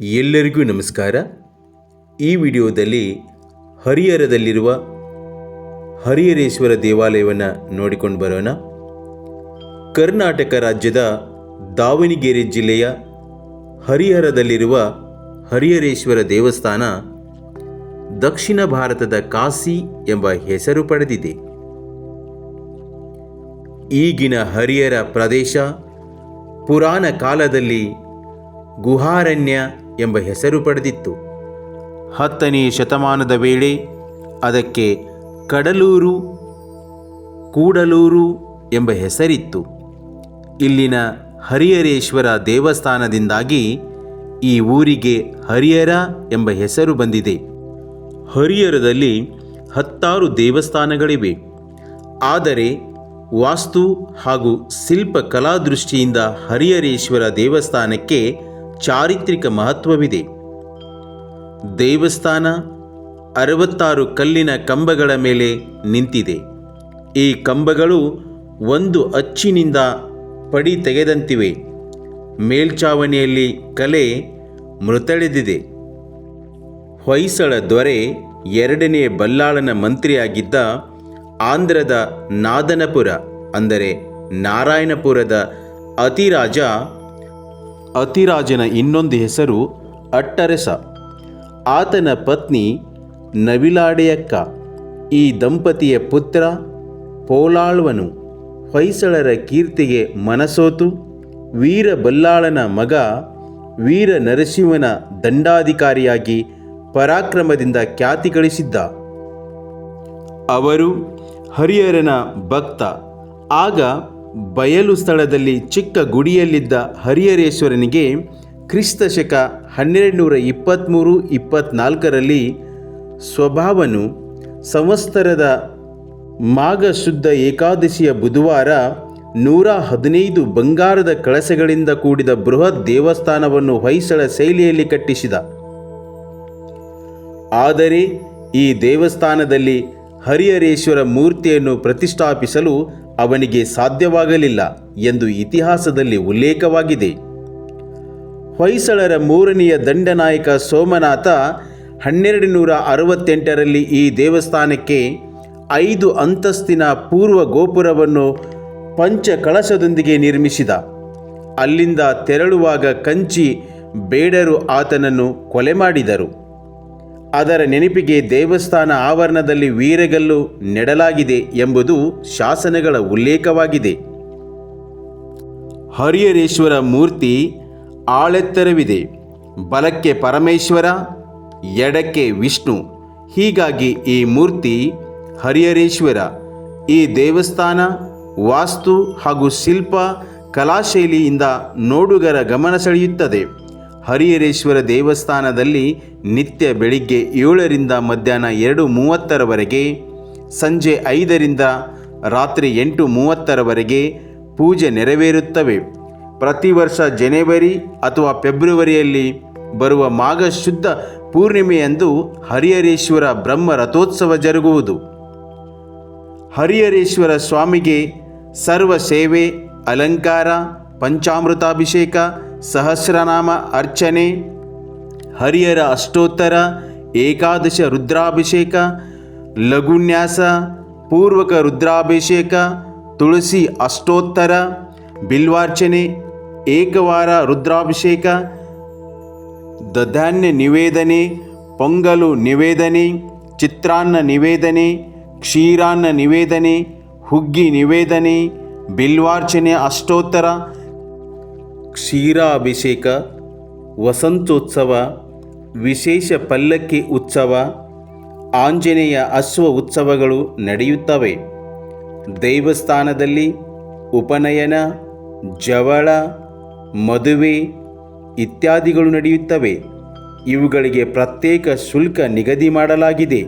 ಎಲ್ಲರಿಗೂ ನಮಸ್ಕಾರ. ಈ ವಿಡಿಯೋದಲ್ಲಿ ಹರಿಹರದಲ್ಲಿರುವ ಹರಿಹರೇಶ್ವರ ದೇವಾಲಯವನ್ನು ನೋಡಿಕೊಂಡು ಬರೋಣ. ಕರ್ನಾಟಕ ರಾಜ್ಯದ ದಾವಣಗೆರೆ ಜಿಲ್ಲೆಯ ಹರಿಹರದಲ್ಲಿರುವ ಹರಿಹರೇಶ್ವರ ದೇವಸ್ಥಾನ ದಕ್ಷಿಣ ಭಾರತದ ಕಾಶಿ ಎಂಬ ಹೆಸರು ಪಡೆದಿದೆ. ಈಗಿನ ಹರಿಹರ ಪ್ರದೇಶ ಪುರಾಣ ಕಾಲದಲ್ಲಿ ಗುಹಾರಣ್ಯ ಎಂಬ ಹೆಸರು ಪಡೆದಿತ್ತು. ಹತ್ತನೇ ಶತಮಾನದ ವೇಳೆ ಅದಕ್ಕೆ ಕಡಲೂರು, ಕೂಡಲೂರು ಎಂಬ ಹೆಸರಿತ್ತು. ಇಲ್ಲಿನ ಹರಿಹರೇಶ್ವರ ದೇವಸ್ಥಾನದಿಂದಾಗಿ ಈ ಊರಿಗೆ ಹರಿಹರ ಎಂಬ ಹೆಸರು ಬಂದಿದೆ. ಹರಿಹರದಲ್ಲಿ ಹತ್ತಾರು ದೇವಸ್ಥಾನಗಳಿವೆ. ಆದರೆ ವಾಸ್ತು ಹಾಗೂ ಶಿಲ್ಪ ಕಲಾದೃಷ್ಟಿಯಿಂದ ಹರಿಹರೇಶ್ವರ ದೇವಸ್ಥಾನಕ್ಕೆ ಚಾರಿತ್ರಿಕ ಮಹತ್ವವಿದೆ. ದೇವಸ್ಥಾನ ಅರವತ್ತಾರು ಕಲ್ಲಿನ ಕಂಬಗಳ ಮೇಲೆ ನಿಂತಿದೆ. ಈ ಕಂಬಗಳು ಒಂದು ಅಚ್ಚಿನಿಂದ ಪಡಿ ತೆಗೆದಂತಿವೆ. ಮೇಲ್ಛಾವಣಿಯಲ್ಲಿ ಕಲೆ ಮೃತಳೆದಿದೆ. ಹೊಯ್ಸಳ ದೊರೆ ಎರಡನೇ ಬಲ್ಲಾಳನ ಮಂತ್ರಿಯಾಗಿದ್ದ ಆಂಧ್ರದ ನಾದನಪುರ ಅಂದರೆ ನಾರಾಯಣಪುರದ ಅತಿರಾಜ ಅತಿರಾಜನ ಇನ್ನೊಂದು ಹೆಸರು ಅಟ್ಟರಸ. ಆತನ ಪತ್ನಿ ನವಿಲಾಡೆಯಕ್ಕ, ಈ ದಂಪತಿಯ ಪುತ್ರ ಪೋಲಾಳ್ವನು, ಹೊಯ್ಸಳರ ಕೀರ್ತಿಗೆ ಮನಸೋತು ವೀರ ಬಲ್ಲಾಳನ ಮಗ ವೀರ ನರಸಿಂಹನ ದಂಡಾಧಿಕಾರಿಯಾಗಿ ಪರಾಕ್ರಮದಿಂದ ಖ್ಯಾತಿ ಗಳಿಸಿದ್ದ. ಅವರು ಹರಿಹರನ ಭಕ್ತ, ಆಗ ಬಯಲು ಸ್ಥಳದಲ್ಲಿ ಚಿಕ್ಕ ಗುಡಿಯಲ್ಲಿದ್ದ ಹರಿಹರೇಶ್ವರನಿಗೆ ಕ್ರಿಸ್ತ ಶಕ ಹನ್ನೆರಡು ನೂರ ಇಪ್ಪತ್ತ್ಮೂರು ಇಪ್ಪತ್ತ್ನಾಲ್ಕರಲ್ಲಿ ಸ್ವಭಾವನು ಸಂವತ್ಸರದ ಮಾಘ ಶುದ್ಧ ಏಕಾದಶಿಯ ಬುಧವಾರ ನೂರ ಹದಿನೈದು ಬಂಗಾರದ ಕಳಸಗಳಿಂದ ಕೂಡಿದ ಬೃಹತ್ ದೇವಸ್ಥಾನವನ್ನು ಹೊಯ್ಸಳ ಶೈಲಿಯಲ್ಲಿ ಕಟ್ಟಿಸಿದ. ಆದರೆ ಈ ದೇವಸ್ಥಾನದಲ್ಲಿ ಹರಿಹರೇಶ್ವರ ಮೂರ್ತಿಯನ್ನು ಪ್ರತಿಷ್ಠಾಪಿಸಲು ಅವನಿಗೆ ಸಾಧ್ಯವಾಗಲಿಲ್ಲ ಎಂದು ಇತಿಹಾಸದಲ್ಲಿ ಉಲ್ಲೇಖವಾಗಿದೆ. ಹೊಯ್ಸಳರ ಮೂರನೆಯ ದಂಡನಾಯಕ ಸೋಮನಾಥ ಹನ್ನೆರಡು ನೂರ ಅರವತ್ತೆಂಟರಲ್ಲಿ ಈ ದೇವಸ್ಥಾನಕ್ಕೆ ಐದು ಅಂತಸ್ತಿನ ಪೂರ್ವ ಗೋಪುರವನ್ನು ಪಂಚ ಕಳಶದೊಂದಿಗೆ ನಿರ್ಮಿಸಿದ. ಅಲ್ಲಿಂದ ತೆರಳುವಾಗ ಕಂಚಿ ಬೇಡರು ಆತನನ್ನು ಕೊಲೆ ಮಾಡಿದರು. ಅದರ ನೆನಪಿಗೆ ದೇವಸ್ಥಾನ ಆವರಣದಲ್ಲಿ ವೀರಗಲ್ಲು ನೆಡಲಾಗಿದೆ ಎಂಬುದು ಶಾಸನಗಳ ಉಲ್ಲೇಖವಾಗಿದೆ. ಹರಿಹರೇಶ್ವರ ಮೂರ್ತಿ ಆಳೆತ್ತರವಿದೆ. ಬಲಕ್ಕೆ ಪರಮೇಶ್ವರ, ಎಡಕ್ಕೆ ವಿಷ್ಣು. ಹೀಗಾಗಿ ಈ ಮೂರ್ತಿ ಹರಿಹರೇಶ್ವರ. ಈ ದೇವಸ್ಥಾನ ವಾಸ್ತು ಹಾಗೂ ಶಿಲ್ಪ ಕಲಾಶೈಲಿಯಿಂದ ನೋಡುಗರ ಗಮನ ಸೆಳೆಯುತ್ತದೆ. ಹರಿಹರೇಶ್ವರ ದೇವಸ್ಥಾನದಲ್ಲಿ ನಿತ್ಯ ಬೆಳಿಗ್ಗೆ ಏಳರಿಂದ ಮಧ್ಯಾಹ್ನ ಎರಡು ಮೂವತ್ತರವರೆಗೆ, ಸಂಜೆ ಐದರಿಂದ ರಾತ್ರಿ ಎಂಟು ಮೂವತ್ತರವರೆಗೆ ಪೂಜೆ ನೆರವೇರುತ್ತವೆ. ಪ್ರತಿ ವರ್ಷ ಜನವರಿ ಅಥವಾ ಫೆಬ್ರವರಿಯಲ್ಲಿ ಬರುವ ಮಾಘ ಶುದ್ಧ ಪೂರ್ಣಿಮೆಯಂದು ಹರಿಹರೇಶ್ವರ ಬ್ರಹ್ಮ ರಥೋತ್ಸವ ಜರುಗುವುದು. ಹರಿಹರೇಶ್ವರ ಸ್ವಾಮಿಗೆ ಸರ್ವ ಸೇವೆ, ಅಲಂಕಾರ, ಪಂಚಾಮೃತಾಭಿಷೇಕ ಸಹಸ್ರನಾಮ ಅರ್ಚನೆ ಹರಿಯರ ಅಷ್ಟೋತ್ತರ, ಏಕಾದಶ ರುದ್ರಾಭಿಷೇಕ, ಲಘುನ್ಯಾಸ, ಪೂರ್ವಕ ರುದ್ರಾಭಿಷೇಕ, ತುಳಸಿ ಅಷ್ಟೋತ್ತರ, ಬಿಲ್ವಾರ್ಚನೆ, ಏಕವಾರ ರುದ್ರಾಭಿಷೇಕ, ದಧಾನ್ಯ ನಿವೇದನೆ, ಪೊಂಗಲು ನಿವೇದನೆ, ಚಿತ್ರಾನ್ನ ನಿವೇದನೆ, ಕ್ಷೀರಾನ್ನ ನಿವೇದನೆ, ಹುಗ್ಗಿ ನಿವೇದನೆ, ಬಿಲ್ವಾರ್ಚನೆ ಅಷ್ಟೋತ್ತರ ಕ್ಷೀರಾಭಿಷೇಕ, ವಸಂತೋತ್ಸವ, ವಿಶೇಷ ಪಲ್ಲಕ್ಕಿ ಉತ್ಸವ, ಆಂಜನೇಯ ಅಶ್ವ ಉತ್ಸವಗಳು ನಡೆಯುತ್ತವೆ. ದೇವಸ್ಥಾನದಲ್ಲಿ ಉಪನಯನ, ಜವಳ, ಮದುವೆ ಇತ್ಯಾದಿಗಳು ನಡೆಯುತ್ತವೆ. ಇವುಗಳಿಗೆ ಪ್ರತ್ಯೇಕ ಶುಲ್ಕ ನಿಗದಿ ಮಾಡಲಾಗಿದೆ.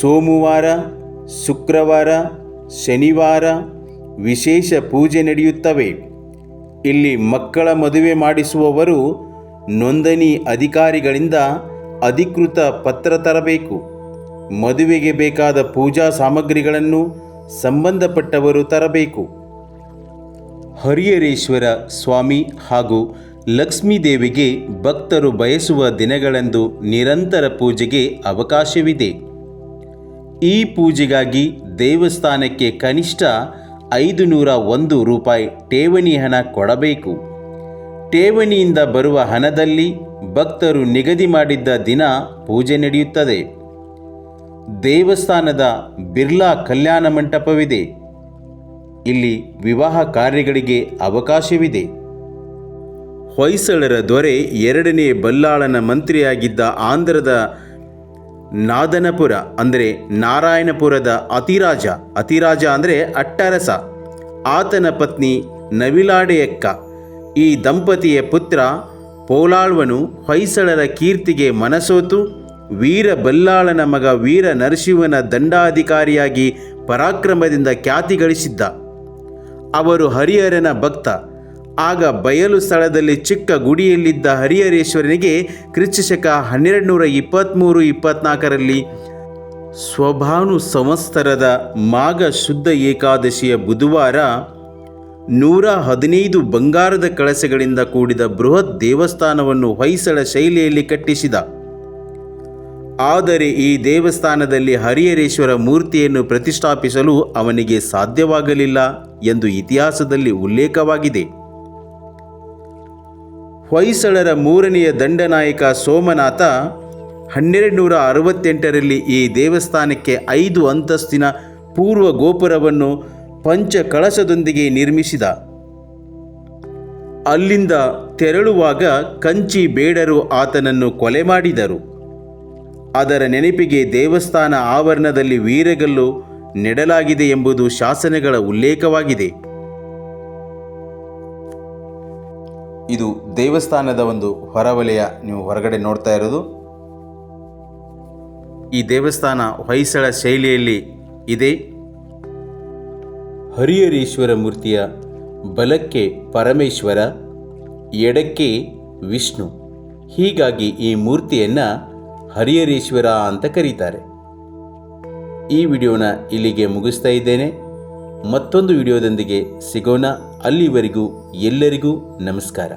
ಸೋಮವಾರ, ಶುಕ್ರವಾರ, ಶನಿವಾರ ವಿಶೇಷ ಪೂಜೆ ನಡೆಯುತ್ತವೆ. ಇಲ್ಲಿ ಮಕ್ಕಳ ಮದುವೆ ಮಾಡಿಸುವವರು ನೋಂದಣಿ ಅಧಿಕಾರಿಗಳಿಂದ ಅಧಿಕೃತ ಪತ್ರ ತರಬೇಕು. ಮದುವೆಗೆ ಬೇಕಾದ ಪೂಜಾ ಸಾಮಗ್ರಿಗಳನ್ನು ಸಂಬಂಧಪಟ್ಟವರು ತರಬೇಕು. ಹರಿಹರೇಶ್ವರ ಸ್ವಾಮಿ ಹಾಗೂ ಲಕ್ಷ್ಮೀದೇವಿಗೆ ಭಕ್ತರು ಬಯಸುವ ದಿನಗಳಂದು ನಿರಂತರ ಪೂಜೆಗೆ ಅವಕಾಶವಿದೆ. ಈ ಪೂಜೆಗಾಗಿ ದೇವಸ್ಥಾನಕ್ಕೆ ಕನಿಷ್ಠ ಐದು ನೂರ ಒಂದು ರೂಪಾಯಿ ಠೇವಣಿ ಹಣ ಕೊಡಬೇಕು. ಠೇವಣಿಯಿಂದ ಬರುವ ಹಣದಲ್ಲಿ ಭಕ್ತರು ನಿಗದಿ ಮಾಡಿದ್ದ ದಿನ ಪೂಜೆ ನಡೆಯುತ್ತದೆ. ದೇವಸ್ಥಾನದ ಬಿರ್ಲಾ ಕಲ್ಯಾಣ ಮಂಟಪವಿದೆ. ಇಲ್ಲಿ ವಿವಾಹ ಕಾರ್ಯಗಳಿಗೆ ಅವಕಾಶವಿದೆ. ಹೊಯ್ಸಳರ ದೊರೆ ಎರಡನೇ ಬಲ್ಲಾಳನ ಮಂತ್ರಿಯಾಗಿದ್ದ ಆಂಧ್ರದ ನಾದನಪುರ ಅಂದರೆ ನಾರಾಯಣಪುರದ ಅತಿರಾಜ. ಅತಿರಾಜ ಅಂದರೆ ಅಟ್ಟರಸ. ಆತನ ಪತ್ನಿ ನವಿಲಾಡೆಯಕ್ಕ. ಈ ದಂಪತಿಯ ಪುತ್ರ ಪೋಲಾಳ್ವನು ಹೊಯ್ಸಳರ ಕೀರ್ತಿಗೆ ಮನಸೋತು, ವೀರ ಬಲ್ಲಾಳನ ಮಗ ವೀರ ನರಸಿಂಹನ ದಂಡಾಧಿಕಾರಿಯಾಗಿ ಪರಾಕ್ರಮದಿಂದ ಖ್ಯಾತಿ ಗಳಿಸಿದ್ದ. ಅವರು ಹರಿಹರನ ಭಕ್ತ. ಆಗ ಬಯಲು ಸ್ಥಳದಲ್ಲಿ ಚಿಕ್ಕ ಗುಡಿಯಲ್ಲಿದ್ದ ಹರಿಹರೇಶ್ವರನಿಗೆ ಕ್ರಿಸ್ತಶಕ ಹನ್ನೆರಡು ನೂರ ಇಪ್ಪತ್ತ್ಮೂರು ಇಪ್ಪತ್ನಾಲ್ಕರಲ್ಲಿ ಸ್ವಭಾನು ಸಂವತ್ಸರದ ಮಾಘ ಶುದ್ಧ ಏಕಾದಶಿಯ ಬುಧವಾರ ನೂರ ಹದಿನೈದು ಬಂಗಾರದ ಕಳಸಗಳಿಂದ ಕೂಡಿದ ಬೃಹತ್ ದೇವಸ್ಥಾನವನ್ನು ಹೊಯ್ಸಳ ಶೈಲಿಯಲ್ಲಿ ಕಟ್ಟಿಸಿದ. ಆದರೆ ಈ ದೇವಸ್ಥಾನದಲ್ಲಿ ಹರಿಹರೇಶ್ವರ ಮೂರ್ತಿಯನ್ನು ಪ್ರತಿಷ್ಠಾಪಿಸಲು ಅವನಿಗೆ ಸಾಧ್ಯವಾಗಲಿಲ್ಲ ಎಂದು ಇತಿಹಾಸದಲ್ಲಿ ಉಲ್ಲೇಖವಾಗಿದೆ. ಹೊಯ್ಸಳರ ಮೂರನೆಯ ದಂಡನಾಯಕ ಸೋಮನಾಥ ಹನ್ನೆರಡು ನೂರ ಅರವತ್ತೆಂಟರಲ್ಲಿ ಈ ದೇವಸ್ಥಾನಕ್ಕೆ ಐದು ಅಂತಸ್ತಿನ ಪೂರ್ವ ಗೋಪುರವನ್ನು ಪಂಚ ಕಳಶದೊಂದಿಗೆ ನಿರ್ಮಿಸಿದ. ಅಲ್ಲಿಂದ ತೆರಳುವಾಗ ಕಂಚಿ ಬೇಡರು ಆತನನ್ನು ಕೊಲೆ ಮಾಡಿದರು. ಅದರ ನೆನಪಿಗೆ ದೇವಸ್ಥಾನ ಆವರಣದಲ್ಲಿ ವೀರಗಲ್ಲು ನೆಡಲಾಗಿದೆ ಎಂಬುದು ಶಾಸನಗಳ ಉಲ್ಲೇಖವಾಗಿದೆ. ಇದು ದೇವಸ್ಥಾನದ ಒಂದು ಹೊರವಲಯ. ನೀವು ಹೊರಗಡೆ ನೋಡ್ತಾ ಇರೋದು. ಈ ದೇವಸ್ಥಾನ ಹೊಯ್ಸಳ ಶೈಲಿಯಲ್ಲಿ ಇದೆ. ಹರಿಹರೀಶ್ವರ ಮೂರ್ತಿಯ ಬಲಕ್ಕೆ ಪರಮೇಶ್ವರ, ಎಡಕ್ಕೆ ವಿಷ್ಣು. ಹೀಗಾಗಿ ಈ ಮೂರ್ತಿಯನ್ನು ಹರಿಹರೀಶ್ವರ ಅಂತ ಕರೀತಾರೆ. ಈ ವಿಡಿಯೋನ ಇಲ್ಲಿಗೆ ಮುಗಿಸ್ತಾ ಇದ್ದೇನೆ. ಮತ್ತೊಂದು ವಿಡಿಯೋದೊಂದಿಗೆ ಸಿಗೋಣ. ಅಲ್ಲಿವರೆಗೂ ಎಲ್ಲರಿಗೂ ನಮಸ್ಕಾರ.